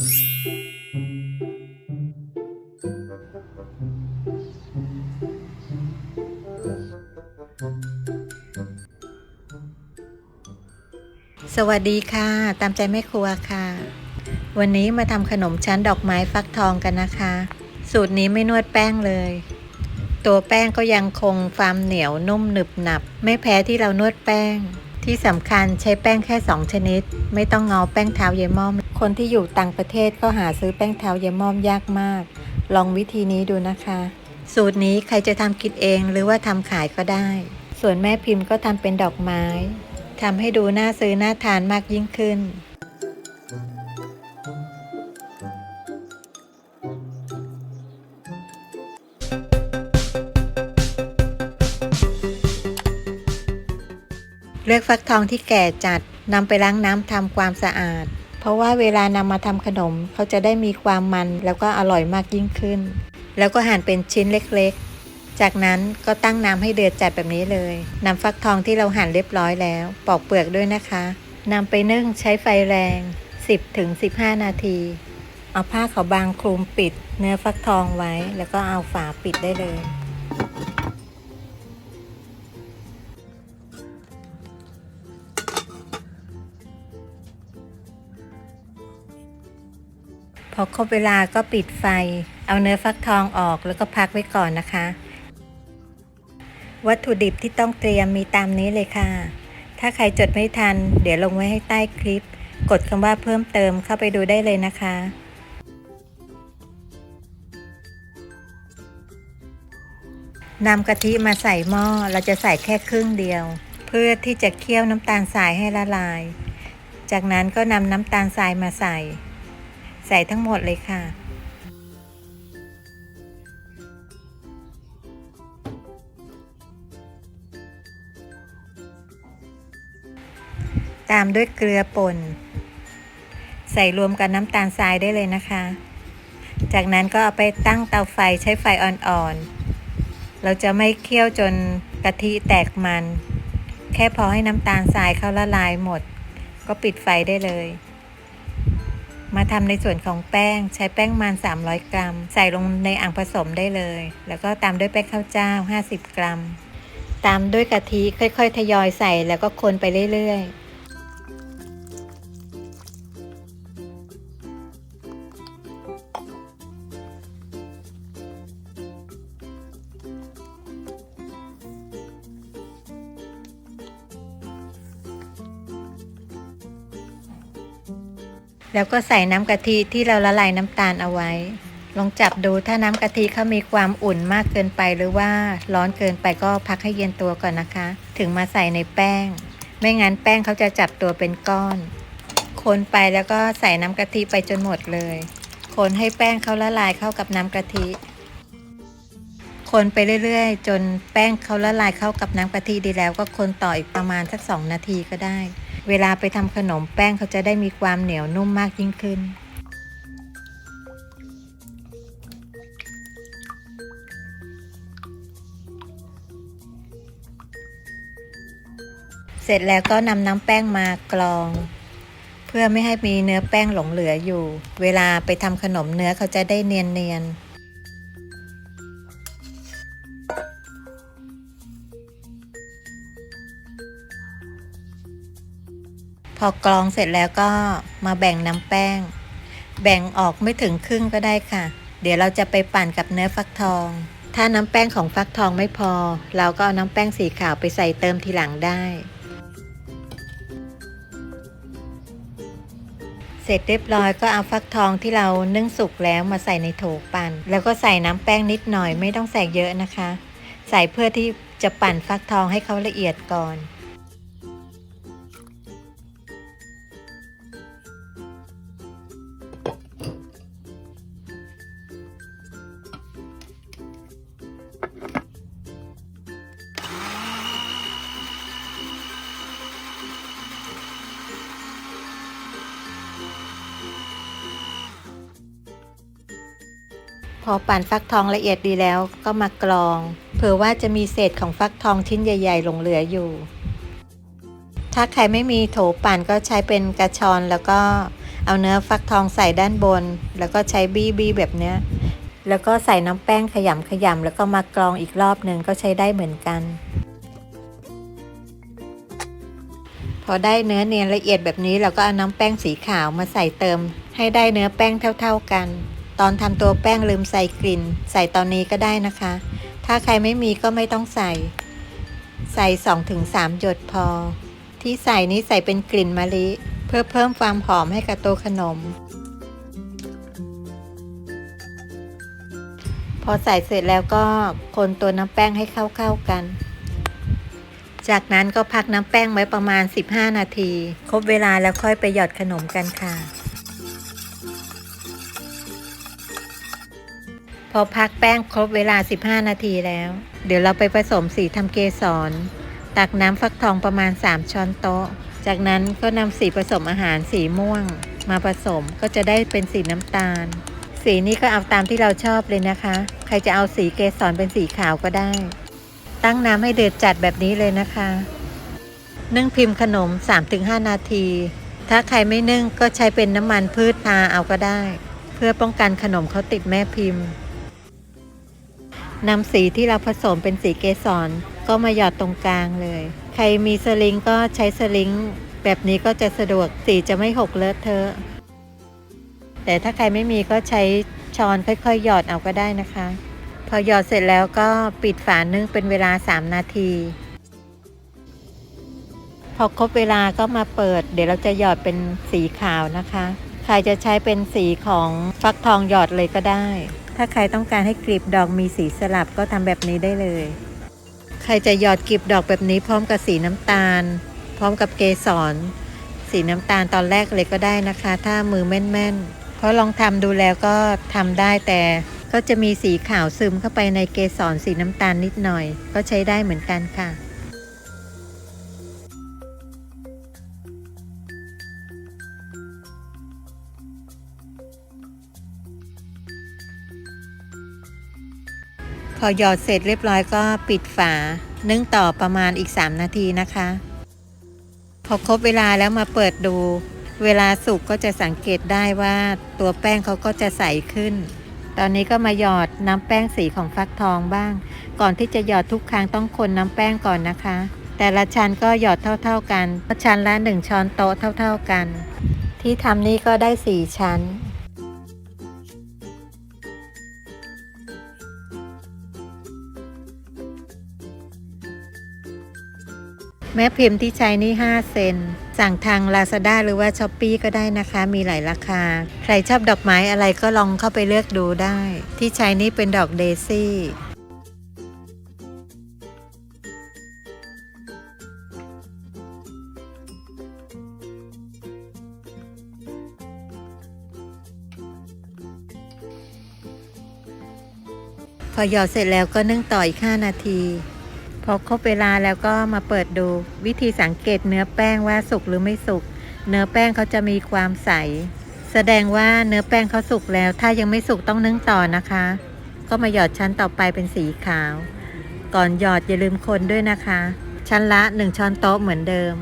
สวัสดีค่ะ ตามใจแม่ครัวค่ะ วันนี้มาทำขนมชั้นดอกไม้ฟักทองกันนะคะ สูตรนี้ไม่นวดแป้งเลย ตัวแป้งก็ยังคงความเหนียวนุ่มหนึบหนับ ไม่แพ้ที่เรานวดแป้ง ที่สำคัญใช้แป้งแค่ 2 ชนิด ไม่ต้องเงาแป้งเท้าเยม่อม คนที่อยู่ต่างประเทศก็หาซื้อแป้งเท้าเยม่อมยากมาก ลองวิธีนี้ดูนะคะ สูตรนี้ใครจะทำกินเองหรือว่าทำขายก็ได้ ส่วนแม่พิมพ์ก็ทำเป็นดอกไม้ทำให้ดูน่าซื้อน่าทานมากยิ่งขึ้นเลือกฟักทองที่แก่จัดนำไปล้างน้ำทำความสะอาดเพ ราะว่าเวลานำมาทำขนมเขาจะได้มีความมันแล้วก็อร่อยมากยิ่งขึ้น แล้วก็หั่นเป็นชิ้นเล็กๆ จากนั้นก็ตั้งน้ำให้เดือดจัดแบบนี้เลยนำฟักทองที่เราหั่นเรียบร้อยแล้วปอกเปลือกด้วยนะคะนำไปนึ่งใช้ไฟแรง 10-15 นาที เอาผ้าขาวบางคลุมปิด เนื้อฟักทองไว้ แล้วก็เอาฝาปิดได้เลย อครบเวลาก็ปิดไฟ เอาเนื้อฟักทองออกแล้วก็พักไว้ก่อนนะคะ วัตถุดิบที่ต้องเตรียมมีตามนี้เลยค่ะ ถ้าใครจดไม่ทัน เดี๋ยวลงไว้ให้ใต้คลิป กดคำว่าเพิ่มเติมเข้าไปดูได้เลยนะคะนำกะทิมาใส่หม้อเราจะใส่แค่ครึ่งเดียว เพื่อที่จะเคี่ยวน้ำตาลทรายให้ละลาย จากนั้นก็นำน้ำตาลทรายมาใส่ ใส่ทั้งหมดเลยค่ะ ตามด้วยเกลือป่น ใส่รวมกับน้ำตาลทรายได้เลยนะคะ จากนั้นก็เอาไปตั้งเตาไฟใช้ไฟอ่อนๆ เราจะไม่เคี่ยวจนกะทิแตกมัน แค่พอให้น้ำตาลทรายเข้าละลายหมด ก็ปิดไฟได้เลย มาทำในส่วนของแป้งใช้แป้งมัน 300 กรัม ใส่ลงในอ่างผสมได้เลย แล้วก็ตามด้วยแป้งข้าวเจ้า 50 กรัม ตามด้วยกะทิค่อยๆ ทยอยใส่แล้วก็คนไปเรื่อยๆ แล้วก็ใส่น้ำกะทิที่เราละลายน้ำตาลเอาไว้ ลองจับดูถ้าน้ำกะทิเขามีความอุ่นมากเกินไปหรือว่าร้อนเกินไปก็พักให้เย็นตัวก่อนนะคะ ถึงมาใส่ในแป้ง ไม่งั้นแป้งเขาจะจับตัวเป็นก้อน คนไปแล้วก็ใส่น้ำกะทิไปจนหมดเลย คนให้แป้งเขาละลายเข้ากับน้ำกะทิ คนไปเรื่อยๆ จนแป้งเขาละลายเข้ากับน้ำกะทิดีแล้ว ก็คนต่ออีกประมาณสักสองนาทีก็ได้ เวลาไปทำขนมแป้งเขาจะได้มีความเหนียวนุ่มมากยิ่งขึ้น เสร็จแล้วก็นำน้ำแป้งมากรอง เพื่อไม่ให้มีเนื้อแป้งหลงเหลืออยู่ เวลาไปทำขนมเนื้อเขาจะได้เนียนๆ พอกรองเสร็จแล้วก็มาแบ่งน้ำแป้ง แบ่งออกไม่ถึงครึ่งก็ได้ค่ะ เดี๋ยวเราจะไปปั่นกับเนื้อฟักทอง ถ้าน้ำแป้งของฟักทองไม่พอ เราก็เอาน้ำแป้งสีขาวไปใส่เติมทีหลังได้ เสร็จเรียบร้อยก็เอาฟักทองที่เรานึ่งสุกแล้วมาใส่ในโถปั่น แล้วก็ใส่น้ำแป้งนิดหน่อยไม่ต้องใส่เยอะนะคะ ใส่เพื่อที่จะปั่นฟักทองให้เขาละเอียดก่อน อปั่นฟักทองละเอียดดีแล้วก็มากรอง เผื่อว่าจะมีเศษของฟักทองชิ้นใหญ่ ๆ หลงเหลืออยู่ ถ้าใครไม่มีโถปั่นก็ใช้เป็นกระชอนแล้วก็เอาเนื้อฟักทองใส่ด้านบน แล้วก็ใช้บี้บี้แบบเนี้ย แล้วก็ใส่น้ำแป้งขยำขยำแล้วก็มากรองอีกรอบหนึ่งก็ใช้ได้เหมือนกัน พอได้เนื้อเนียนละเอียดแบบนี้เราก็เอาน้ำแป้งสีขาวมาใส่เติม ให้ได้เนื้อแป้งเท่า ๆกัน ตอนทำตัวแป้งลืมใส่กลิ่น ใส่ตอนนี้ก็ได้นะคะ ถ้าใครไม่มีก็ไม่ต้องใส่ ใส่ 2-3 หยดพอ ที่ใส่นี้ใส่เป็นกลิ่นมะลิ เพื่อเพิ่มความหอมให้กับตัวขนม พอใส่เสร็จแล้วก็คนตัวน้ำแป้งให้เข้าๆกัน จากนั้นก็พักน้ำแป้งไว้ประมาณ 15 นาที ครบเวลาแล้วค่อยไปหยอดขนมกันค่ะ พอพักแป้งครบเวลา 15 นาทีแล้ว เดี๋ยวเราไปผสมสีทำเกสร ตักน้ำฟักทองประมาณ 3 ช้อนโต๊ะ จากนั้นก็นำสีผสมอาหารสีม่วง มาผสมก็จะได้เป็นสีน้ำตาล สีนี้ก็เอาตามที่เราชอบเลยนะคะ ใครจะเอาสีเกสรเป็นสีขาวก็ได้ ตั้งน้ำให้เดือดจัดแบบนี้เลยนะคะนึ่งพิมพ์ขนม 3-5 นาที ถ้าใครไม่นึ่งก็ใช้เป็นน้ำมันพืชทาเอาก็ได้ เพื่อป้องกันขนมเขาติดแม่พิมพ์ นำสีที่เราผสมเป็นสีเกสรก็มาหยอดตรงกลางเลย ใครมีสลิงก็ใช้สลิงแบบนี้ก็จะสะดวกสีจะไม่หกเลอะเทอะ แต่ถ้าใครไม่มีก็ใช้ช้อนค่อยๆ หยอดเอาก็ได้นะคะ พอหยอดเสร็จแล้วก็ปิดฝานึ่งเป็นเวลา 3 นาที พอครบเวลาก็มาเปิด เดี๋ยวเราจะหยอดเป็นสีขาวนะคะ ใครจะใช้เป็นสีของฟักทองหยอดเลยก็ได้ ถ้าใครต้องการให้กลีบดอกมีสีสลับก็ทำแบบนี้ได้เลย ใครจะหยอดกลีบดอกแบบนี้พร้อมกับสีน้ำตาล พร้อมกับเกสร สีน้ำตาลตอนแรกเลยก็ได้นะคะ ถ้ามือแม่นๆ เพราะลองทำดูแล้วก็ทำได้แต่ก็จะมีสีขาวซึมเข้าไปในเกสรสีน้ำตาลนิดหน่อย ก็ใช้ได้เหมือนกันค่ะ พอหยอดเสร็จเรียบร้อยก็ปิดฝา นึ่งต่อประมาณอีก 3 นาทีนะคะ พอครบเวลาแล้วมาเปิดดู เวลาสุกก็จะสังเกตได้ว่าตัวแป้งเขาก็จะใสขึ้น ตอนนี้ก็มาหยอดน้ำแป้งสีของฟักทองบ้าง ก่อนที่จะหยอดทุกครั้งต้องคนน้ำแป้งก่อนนะคะ แต่ละชั้นก็หยอดเท่า ๆกันชั้นละ1ช้อนโต๊ะเท่า ๆกัน ที่ทำนี่ก็ได้ 4 ชั้น แม่พิมพ์ที่ใช้นี่ 5 เซน สั่งทาง Lazada หรือว่า s h อ p e e ก็ได้นะคะ มีหลายราคา ใครชอบดอกไม้อะไรก็ลองเข้าไปเลือกดูได้ ที่ใช้นี่เป็นดอกเดซี่พอหยอดเสร็จแล้วก็นึ่งต่ออีก 5 นาที อครบเวลาแล้วก็มาเปิดดูวิธีสังเกตเนื้อแป้งว่าสุกหรือไม่สุก เนื้อแป้งเขาจะมีความใส แสดงว่าเนื้อแป้งเขาสุกแล้ว ถ้ายังไม่สุกต้องนึ่งต่อนะคะ ก็มาหยอดชั้นต่อไปเป็นสีขาว ก่อนหยอดอย่าลืมคนด้วยนะคะ ชั้นละ 1 ช้อนโต๊ะเหมือนเดิม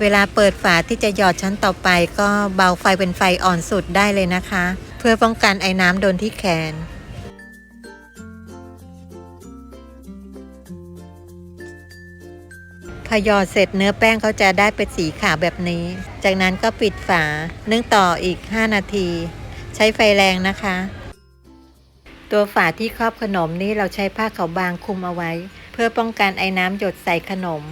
เวลาเปิดฝาที่จะหยอดชั้นต่อไป ก็เบาไฟเป็นไฟอ่อนสุดได้เลยนะคะ เพื่อป้องกันไอ้น้ำโดนที่แขน อหยอดเสร็จเนื้อแป้งเขาจะได้เป็นสีขาวแบบนี้ จากนั้นก็ปิดฝานึ่งต่ออีก 5 นาที ใช้ไฟแรงนะคะ ตัวฝาที่ครอบขนมนี้เราใช้ผ้าขาวบางคลุมเอาไว้ เพื่อป้องกันไอ้น้ำหยดใส่ขนม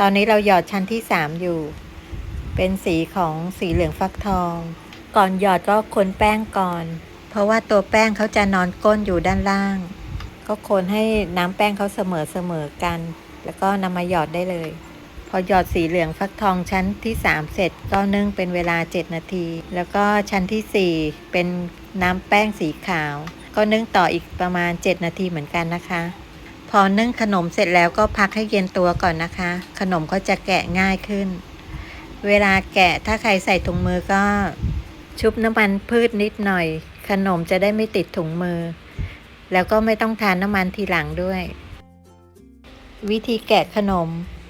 ตอนนี้เราหยอดชั้นที่ 3 อยู่ เป็นสีของสีเหลืองฟักทอง ก่อนหยอดก็คนแป้งก่อน เพราะว่าตัวแป้งเขาจะนอนก้นอยู่ด้านล่าง ก็คนให้น้ำแป้งเขาเสมอเสมอกัน แล้วก็นำมาหยอดได้เลย พอหยอดสีเหลืองฟักทองชั้นที่ 3 เสร็จก็นึ่งเป็นเวลา 7 นาที แล้วก็ชั้นทีสี่ 4 เป็นน้ำแป้งสีขาว ก็นึ่งต่ออีกประมาณ 7 นาทีเหมือนกันนะคะ พอนึ่งขนมเสร็จแล้วก็พักให้เย็นตัวก่อนนะคะ ขนมก็จะแกะง่ายขึ้น เวลาแกะถ้าใครใส่ถุงมือก็ชุบน้ำมันพืชนิดหน่อย ขนมจะได้ไม่ติดถุงมือ แล้วก็ไม่ต้องทานน้ำมันทีหลังด้วย วิธีแกะขนม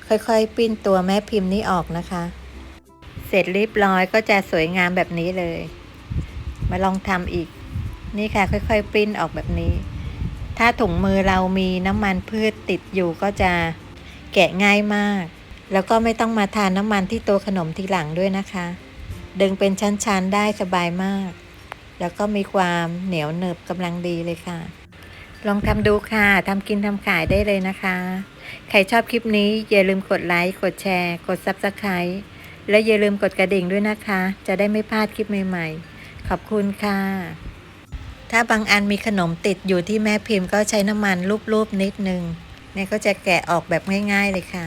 ค่อยๆ ปิ้นตัวแม่พิมพ์นี้ออกนะคะ เสร็จเรียบร้อยก็จะสวยงามแบบนี้เลย มาลองทำอีก นี่ค่ะค่อยๆ ปิ้นออกแบบนี้ ถ้าถุงมือเรามีน้ำมันพืชติดอยู่ก็จะแกะง่ายมาก แล้วก็ไม่ต้องมาทานน้ำมันที่ตัวขนมทีหลังด้วยนะคะ ดึงเป็นชั้นๆ ได้สบายมาก แล้วก็มีความเหนียวหนึบกำลังดีเลยค่ะ ลองทำดูค่ะทำกินทำขายได้เลยนะคะ ใครชอบคลิปนี้อย่าลืมกดไลค์กดแชร์ กด Subscribe และอย่าลืมกดกระดิ่งด้วยนะคะ จะได้ไม่พลาดคลิปใหม่ๆ ขอบคุณค่ะ ถ้าบางอันมีขนมติดอยู่ที่แม่พิมพ์ก็ใช้น้ำมันรูปๆนิดนึงเนี่ยก็จะแกะออกแบบง่ายๆเลยค่ะ